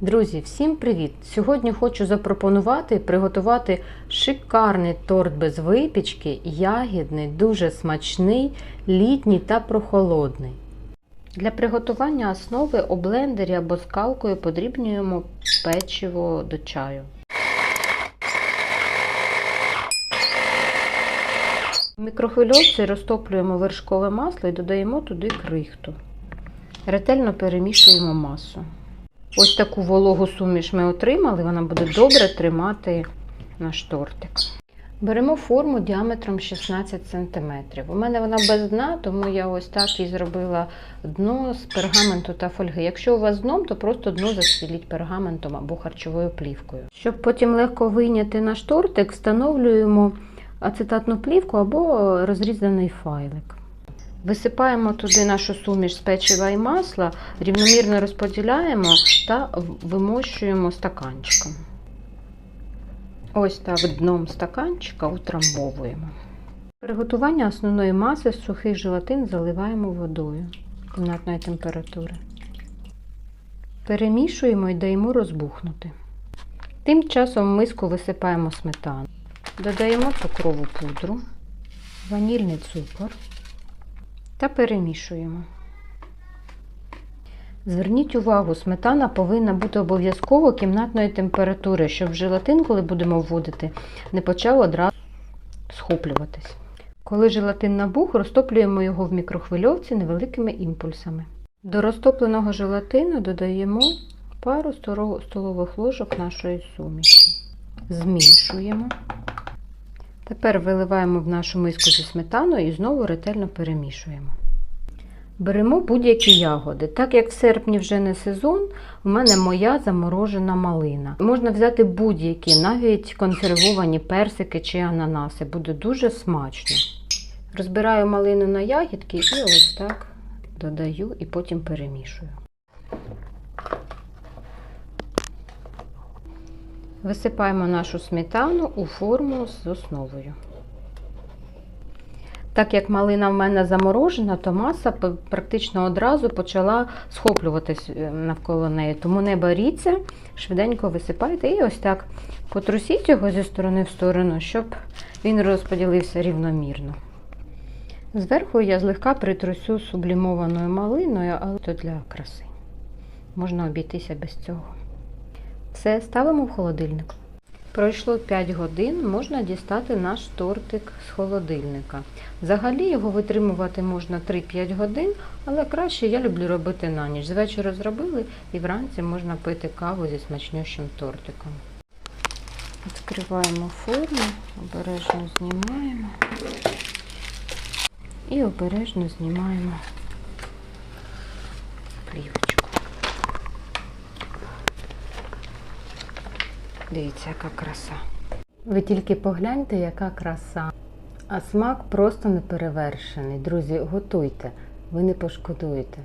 Друзі, всім привіт! Сьогодні хочу запропонувати приготувати шикарний торт без випічки, ягідний, дуже смачний, літній та прохолодний. Для приготування основи у блендері або скалкою подрібнюємо печиво до чаю. В мікрохвильовці розтоплюємо вершкове масло і додаємо туди крихту. Ретельно перемішуємо масу. Ось таку вологу суміш ми отримали, вона буде добре тримати наш тортик. Беремо форму діаметром 16 см. У мене вона без дна, тому я ось так і зробила дно з пергаменту та фольги. Якщо у вас дном, то просто дно застеліть пергаментом або харчовою плівкою. Щоб потім легко вийняти наш тортик, встановлюємо ацетатну плівку або розрізаний файлик. Висипаємо туди нашу суміш з печива і масла, рівномірно розподіляємо та вимощуємо стаканчиком. Ось так дном стаканчика утрамбовуємо. Приготування основної маси сухий желатин заливаємо водою кімнатної температури. Перемішуємо і даємо розбухнути. Тим часом в миску висипаємо сметану. Додаємо цукрову пудру, ванільний цукор та перемішуємо. Зверніть увагу, сметана повинна бути обов'язково кімнатної температури, щоб желатин, коли будемо вводити, не почав одразу схоплюватись. Коли желатин набух, розтоплюємо його в мікрохвильовці невеликими імпульсами. До розтопленого желатину додаємо пару столових ложок нашої суміші. Змішуємо. Тепер виливаємо в нашу миску зі сметаною і знову ретельно перемішуємо. Беремо будь-які ягоди. Так як в серпні вже не сезон, у мене моя заморожена малина. Можна взяти будь-які, навіть консервовані персики чи ананаси. Буде дуже смачно. Розбираю малину на ягідки і ось так додаю і потім перемішую. Висипаємо нашу сметану у форму з основою. Так як малина в мене заморожена, то маса практично одразу почала схоплюватись навколо неї. Тому не боріться, швиденько висипайте і ось так потрусіть його зі сторони в сторону, щоб він розподілився рівномірно. Зверху я злегка притрусю сублімованою малиною, але то для краси. Можна обійтися без цього. Все, ставимо в холодильник. Пройшло 5 годин, можна дістати наш тортик з холодильника. Взагалі його витримувати можна 3-5 годин, але краще я люблю робити на ніч. Звечора зробили і вранці можна пити каву зі смачнющим тортиком. Відкриваємо форму, обережно знімаємо і обережно знімаємо Дивіться, яка краса. Ви тільки погляньте, яка краса. А смак просто неперевершений. Друзі, готуйте, ви не пошкодуєте.